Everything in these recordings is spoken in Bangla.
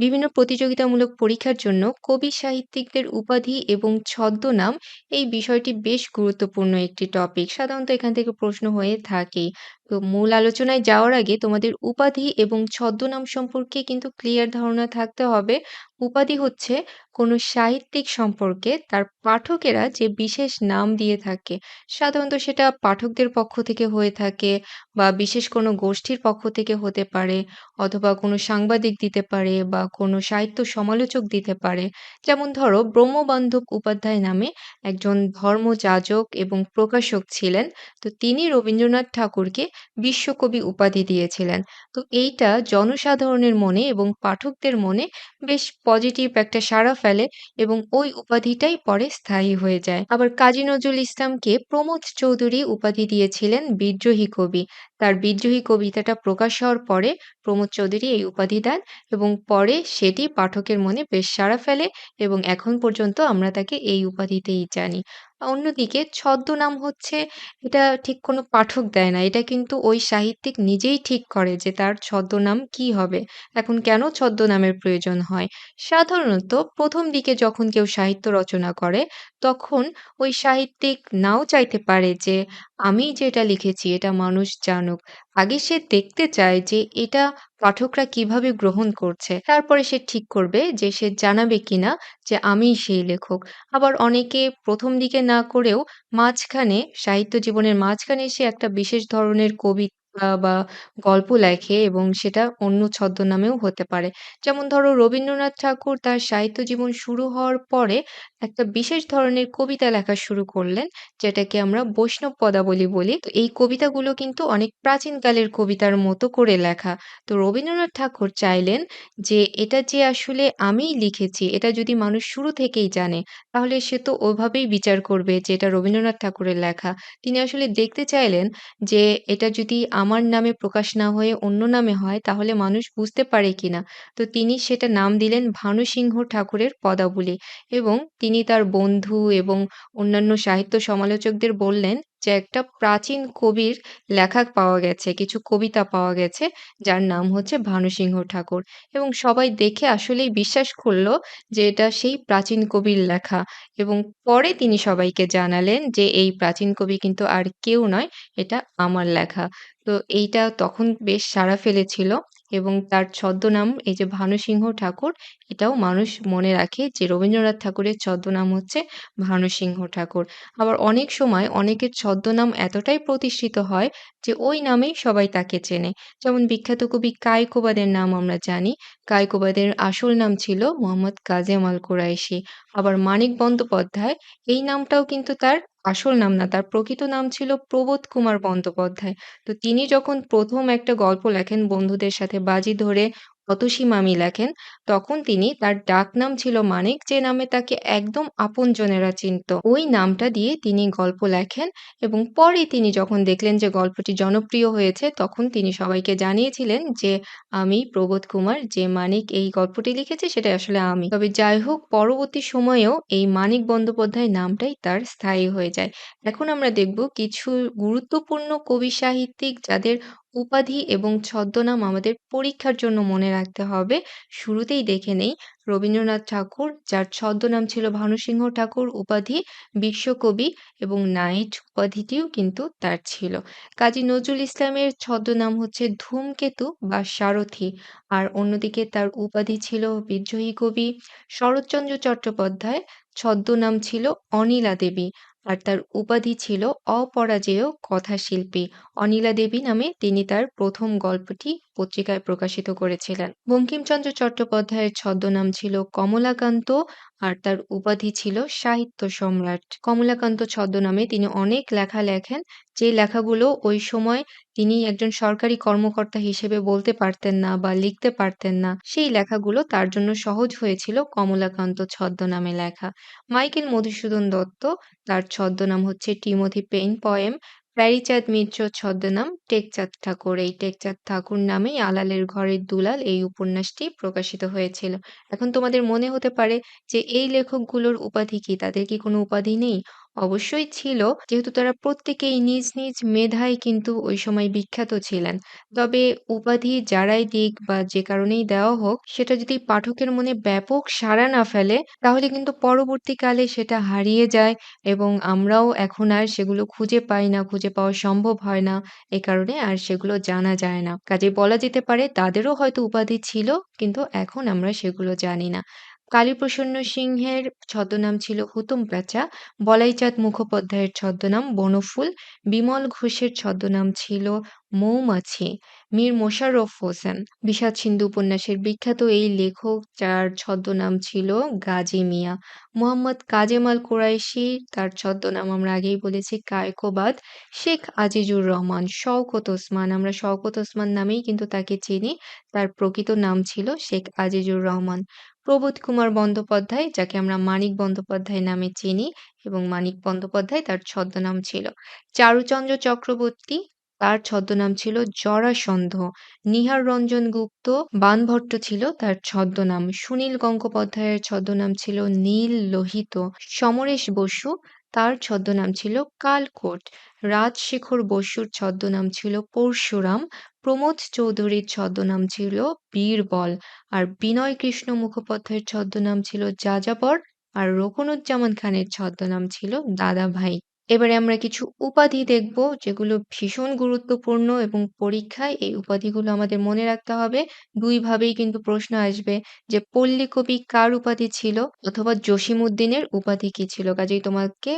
বিভিন্ন প্রতিযোগিতামূলক পরীক্ষার জন্য কবি সাহিত্যিকদের উপাধি এবং ছদ্মনাম এই বিষয়টি বেশ গুরুত্বপূর্ণ একটি টপিক। সাধারণত এখান থেকে প্রশ্ন হয়ে থাকেই। তো মূল আলোচনায় যাওয়ার আগে তোমাদের উপাধি এবং ছদ্মনাম সম্পর্কে কিন্তু ক্লিয়ার ধারণা থাকতে হবে। উপাধি হচ্ছে কোনো সাহিত্যিক সম্পর্কে তার পাঠকেরা যে বিশেষ নাম দিয়ে থাকে। সাধারণত সেটা পাঠকদের পক্ষ থেকে হয়ে থাকে বা বিশেষ কোনো গোষ্ঠীর পক্ষ থেকে হতে পারে অথবা কোনো সাংবাদিক দিতে পারে বা কোনো সাহিত্য সমালোচক দিতে পারে। যেমন ধরো ব্রহ্মবান্ধব উপাধ্যায় নামে একজন ধর্মযাজক এবং প্রকাশক ছিলেন। তো তিনি রবীন্দ্রনাথ ঠাকুরকে বিশ্বকবি উপাধি দিয়েছিলেন। তো এইটা জনসাধারণের মনে এবং পাঠকদের মনে বেশ পজিটিভ একটা সাড়া ফেলে এবং ওই উপাধিটাই পরে স্থায়ী হয়ে যায়। আবার কাজী নজরুল ইসলামকে প্রমোদ চৌধুরী উপাধি দিয়েছিলেন বিদ্রোহী কবি। তার বিদ্রোহী কবিতাটা প্রকাশ হওয়ার পরে প্রমোদ চৌধুরী এই উপাধি দেন এবং পরে সেটি পাঠকের মনে বেশ সাড়া ফেলে এবং এখন পর্যন্ত আমরা তাকে এই উপাধিতেই জানি। অন্যদিকে ছদ্মনাম হচ্ছে, এটা ঠিক কোনো পাঠক দেয় না। এটা কিন্তু ওই সাহিত্যিক নিজেই ঠিক করে যে তার ছদ্মনাম কি হবে। এখন কেন ছদ্মনামের প্রয়োজন হয়? সাধারণত প্রথম দিকে যখন কেউ সাহিত্য রচনা করে তখন ওই সাহিত্যিক নাও চাইতে পারে যে, আমি যেটা লিখেছি এটা মানুষ জানুক। আগে সে দেখতে চায় যে, এটা পাঠকরা কীভাবে গ্রহণ করছে। তারপরে সে ঠিক করবে যে, সে জানাবে কিনা যে, আমিই সেই লেখক। আবার অনেকে প্রথম দিকে না করেও মাঝখানে, সাহিত্য জীবনের মাঝখানে সে একটা বিশেষ ধরনের কবিতা বা গল্প লেখে এবং সেটা অন্য ছদ্মনামেও হতে পারে। যেমন ধরো রবীন্দ্রনাথ ঠাকুর তার সাহিত্য জীবন শুরু হওয়ার পরে একটা বিশেষ ধরনের কবিতা লেখা শুরু করলেন, যেটাকে আমরা বৈষ্ণব পদাবলী বলি। তো এই কবিতাগুলো কিন্তু অনেক প্রাচীনকালের কবিতার মতো করে লেখা। তো রবীন্দ্রনাথ ঠাকুর চাইলেন যে এটা যে আসলে আমিই লিখেছি, এটা যদি মানুষ শুরু থেকেই জানে, তাহলে সে তো ওভাবেই বিচার করবে যে এটা রবীন্দ্রনাথ ঠাকুরের লেখা। তিনি আসলে দেখতে চাইলেন যে এটা যদি আমার নামে প্রকাশ না হয়ে অন্য নামে হয়, তাহলে মানুষ বুঝতে পারে কিনা। তো তিনি সেটা নাম দিলেন ভানুসিংহ ঠাকুরের পদাবলী এবং তিনি তার বন্ধু এবং অন্যান্য সাহিত্য সমালোচকদের বললেন যে একটা প্রাচীন কবির লেখা পাওয়া গেছে, কিছু কবিতা পাওয়া গেছে যার নাম হচ্ছে ভানুসিংহ ঠাকুর। এবং সবাই দেখে আসলেই বিশ্বাস করল যে এটা সেই প্রাচীন কবির লেখা। এবং পরে তিনি সবাইকে জানালেন যে এই প্রাচীন কবি কিন্তু আর কেউ নয়, এটা আমার লেখা। তো এইটা তখন বেশ সাড়া ফেলেছিল। এবং তার ছদ্মনাম এই যে ভানুসিংহ ঠাকুর, এটাও মানুষ মনে রাখে যে রবীন্দ্রনাথ ঠাকুরের ছদ্মনাম হচ্ছে ভানুসিংহ ঠাকুর। আবার অনেক সময় অনেকের ছদ্মনাম এতটাই প্রতিষ্ঠিত হয় যে ওই নামেই সবাই তাকে চেনে। যেমন বিখ্যাত কবি কায়কোবাদের নাম আমরা জানি। কায়কোবাদের আসল নাম ছিল মোহাম্মদ কাজী আমাল কুরাইশি। আবার মানিক বন্দ্যোপাধ্যায়, এই নামটাও কিন্তু তার আসল নাম না। তার প্রকৃত নাম ছিল প্রবোধ কুমার বন্দ্যোপাধ্যায়। তো তিনি যখন প্রথম একটা গল্প লেখেন বন্ধুদের সাথে বাজি ধরে অতসী মামি লেখেন, তখন তিনি তার ডাকনাম ছিল মানিক যে নামে তাকে একদম আপনজনেরা চিনত। ওই নামটা দিয়ে তিনি গল্প লেখেন এবং পরে তিনি যখন দেখলেন যে গল্পটি জনপ্রিয় হয়েছে তখন তিনি সবাইকে জানিয়েছিলেন যে আমি প্রবোধ কুমার যে মানিক এই গল্পটি লিখেছে সেটা আসলে আমি। তবে যাই হোক পরবর্তী সময়েও এই মানিক বন্দ্যোপাধ্যায় নামটাই তার স্থায়ী হয়ে যায়। এখন আমরা দেখব কিছু গুরুত্বপূর্ণ কবি সাহিত্যিক যাদের উপাধি এবং ছদ্মনাম আমাদের পরীক্ষার জন্য মনে রাখতে হবে। শুরুতেই দেখে নেই, রবীন্দ্রনাথ ঠাকুর, যার ছদ্মনাম ছিল ভানুসিংহ ঠাকুর উপাধি, বিশ্বকবি এবং নাইট উপাধিটিও কিন্তু তার ছিল। কাজী নজরুল ইসলামের ছদ্মনাম হচ্ছে ধূমকেতু বা সারথি আর অন্যদিকে তার উপাধি ছিল বিদ্রোহী কবি। শরৎচন্দ্র চট্টোপাধ্যায় ছদ্মনাম ছিল অনিলা দেবী আর তার উপাধি ছিল অপরাজেয় কথাশিল্পী। অনিলা দেবী নামে তিনি তার প্রথম গল্পটি পত্রিকায় প্রকাশিত করেছিলেন। বঙ্কিমচন্দ্র চট্টোপাধ্যায়ের ছদ্মনাম ছিল কমলাকান্ত আর তার উপাধি ছিল সাহিত্য সম্রাট। কমলাকান্ত ছদ্মনামে তিনি অনেক লেখা লেখেন যে লেখাগুলো ওই সময় তিনি একজন সরকারি কর্মকর্তা হিসেবে বলতে পারতেন না বা লিখতে পারতেন না। সেই লেখাগুলো তার জন্য সহজ হয়েছিল কমলাকান্ত ছদ্মনামে লেখা। মাইকেল মধুসূদন দত্ত, তার ছদ্মনাম হচ্ছে Timothy Penpoem. Pyarichand Mitra ছদ্মনাম টেকচাঁদ ঠাকুর। এই টেকচাঁদ ঠাকুর নামেই আলালের ঘরের দুলাল এই উপন্যাসটি প্রকাশিত হয়েছিল। এখন তোমাদের মনে হতে পারে যে, এই লেখকগুলোর উপাধি কি? তাদের কি কোনো উপাধি নেই? অবশ্যই ছিল। যেহেতু তারা প্রত্যেকেই নিজ, নিজ মেধায় কিন্তু ওই সময় বিখ্যাত ছিলেন। তবে উপাধি যারাই দিক বা যে কারণেই দেওয়া হোক, সেটা যদি পাঠকের মনে ব্যাপক সাড়া না ফেলে, তাহলে কিন্তু পরবর্তীকালে সেটা হারিয়ে যায় এবং আমরাও এখন আর সেগুলো খুঁজে পাই না, খুঁজে পাওয়া সম্ভব হয় না। এ কারণে আর সেগুলো জানা যায় না। কাজে বলা যেতে পারে তাদেরও হয়তো উপাধি ছিল, কিন্তু এখন আমরা সেগুলো জানি না। কালীপ্রসন্ন সিংহের ছদ্মনাম ছিল হুতুম প্যাঁচা, বলাইচাঁদ মুখোপাধ্যায়ের ছদ্মনাম বনফুল, বিমল ঘোষের ছদ্মনাম ছিল মৌমাছি, মীর মোশাররফ হোসেন বিষাদ-সিন্ধু উপন্যাসের বিখ্যাত এই লেখক যার ছদ্মনাম ছিল গাজী মিয়া, মোহাম্মদ কাজেমাল কোরাইশি তার ছদ্মনাম আমরা আগেই বলেছি কায়কোবাদ, শেখ আজিজুর রহমান, শওকত ওসমান আমরা শওকত ওসমান নামেই কিন্তু তাকে চিনি। তার প্রকৃত নাম ছিল শেখ আজিজুর রহমান। প্রবোধ কুমার বন্দ্যোপাধ্যায়, যাকে আমরা মানিক বন্দ্যোপাধ্যায় নামে চিনি এবং মানিক বন্দ্যোপাধ্যায় তার ছদ্মনাম ছিল। চারুচন্দ্র চক্রবর্তী, তার ছদ্মনাম ছিল জরাসন্ধ। নিহার রঞ্জন গুপ্ত, বানভট্ট ছিল তার ছদ্মনাম। সুনীল গঙ্গোপাধ্যায়ের ছদ্মনাম ছিল নীল লোহিত। সমরেশ বসু তার ছদ্মনাম ছিল কালকোট। রাজশেখর বসুর ছদ্মনাম ছিল পরশুরাম। প্রমোদ চৌধুরীর ছদ্মনাম ছিল বীরবল। আর বিনয় কৃষ্ণ মুখোপাধ্যায়ের ছদ্মনাম ছিল যাযাবর। আর রকনুজ্জামান খানের ছদ্মনাম ছিল দাদাভাই। এবারে আমরা কিছু উপাধি দেখব যেগুলো ভীষণ গুরুত্বপূর্ণ এবং পরীক্ষায় এই উপাধিগুলো আমাদের মনে রাখতে হবে। ২ ভাবেই কিন্তু প্রশ্ন আসবে যে পল্লীকবি কার উপাধি ছিল অথবা জসীমউদ্দীনের উপাধি কি ছিল? কাজেই তোমাকে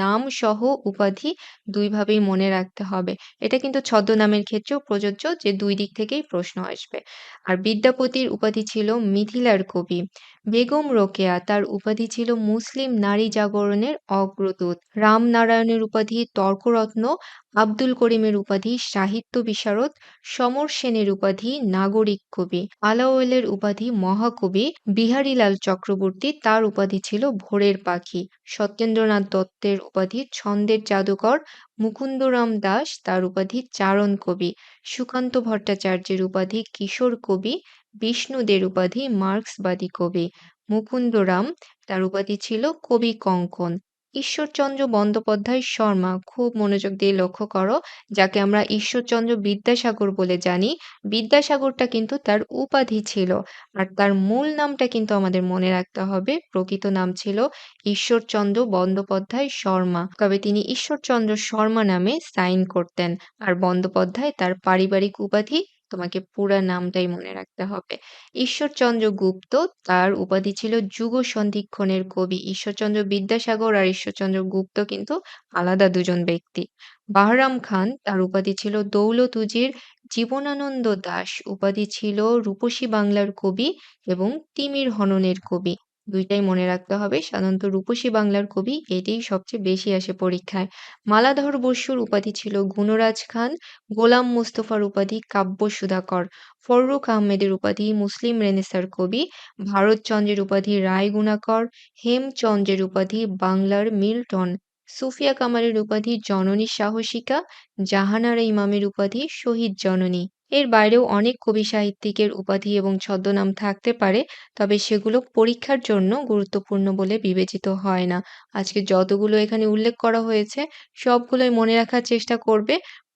নাম সহ উপাধি ২ ভাবেই মনে রাখতে হবে। এটা কিন্তু ছদ্মনামের ক্ষেত্রেও প্রযোজ্য যে দুই দিক থেকেই প্রশ্ন আসবে। আর বিদ্যাপতির উপাধি ছিল মিথিলার কবি। বেগম রোকেয়া তার উপাধি ছিল মুসলিম নারী জাগরণের অগ্রদূত। রামনারায়ণের উপাধি তর্করত্ন, আব্দুল করিমের উপাধি সাহিত্য বিশারদ, সমর সেনের উপাধি নাগরিক কবি, আলাওলের উপাধি মহাকবি, বিহারীলাল চক্রবর্তী তার উপাধি ছিল ভোরের পাখি, সত্যেন্দ্রনাথ দত্তের উপাধি ছন্দের জাদুকর, মুকুন্দরাম দাস তার উপাধি চারণ কবি, সুকান্ত ভট্টাচার্যের উপাধি কিশোর কবি, বিষ্ণুদের উপাধি মার্ক্সবাদী কবি, মুকুন্দরাম তার উপাধি ছিল কবি কঙ্কন। ঈশ্বরচন্দ্র বন্দ্যোপাধ্যায় শর্মা, খুব মনোযোগ দিয়ে লক্ষ্য করো, যাকে আমরা ঈশ্বরচন্দ্র বিদ্যাসাগর বলে জানি। বিদ্যাসাগরটা কিন্তু তার উপাধি ছিল, আর তার মূল নামটা কিন্তু আমাদের মনে রাখতে হবে, প্রকৃত নাম ছিল ঈশ্বরচন্দ্র বন্দ্যোপাধ্যায় শর্মা। তবে তিনি ঈশ্বরচন্দ্র শর্মা নামে সাইন করতেন, আর বন্দ্যোপাধ্যায় তার পারিবারিক উপাধি তোমাকে পুরা নামটাই মনে রাখতে হবে। ঈশ্বরচন্দ্র গুপ্ত, তার উপাধি ছিল যুগ সন্ধিক্ষণের কবি। ঈশ্বরচন্দ্র বিদ্যাসাগর আর ঈশ্বরচন্দ্র গুপ্ত কিন্তু আলাদা দুজন ব্যক্তি। বাহরাম খান, তার উপাধি ছিল দৌলতুজির জীবনানন্দ দাশ উপাধি ছিল রূপসী বাংলার কবি এবং তিমির হননের কবি। দুইটাই মনে রাখতে হবে। সাধারণত রূপসী বাংলার কবি এটাই সবচেয়ে বেশি আসে পরীক্ষায়। মালাধর বসুর উপাধি ছিল গুণরাজ খান, গোলাম মুস্তফার উপাধি কাব্য সুধাকর, ফররুখ আহমেদের উপাধি মুসলিম রেনেসার কবি, ভারতচন্দ্রের উপাধি রায় গুণাকর, হেমচন্দ্রের উপাধি বাংলার মিল্টন, সুফিয়া কামালের উপাধি জননী সাহসিকা, জাহানারা ইমামের উপাধি শহীদ জননী। এর বাইরেও অনেক কবি সাহিত্যিকের উপাধি এবং ছদ্মনাম থাকতে পারে, তবে সেগুলো পরীক্ষার জন্য গুরুত্বপূর্ণ বলে বিবেচিত হয় না। আজকে যতগুলো এখানে উল্লেখ করা হয়েছে, সবগুলোই মনে রাখার চেষ্টা করবে,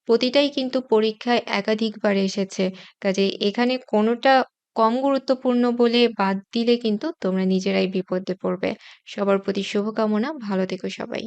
প্রতিটাই কিন্তু পরীক্ষায় একাধিকবার এসেছে। কাজে এখানে কোনোটা কম গুরুত্বপূর্ণ বলে বাদ দিলে কিন্তু তোমরা নিজেরাই বিপদে পড়বে। সবার প্রতি শুভকামনা, ভালো থেকো সবাই।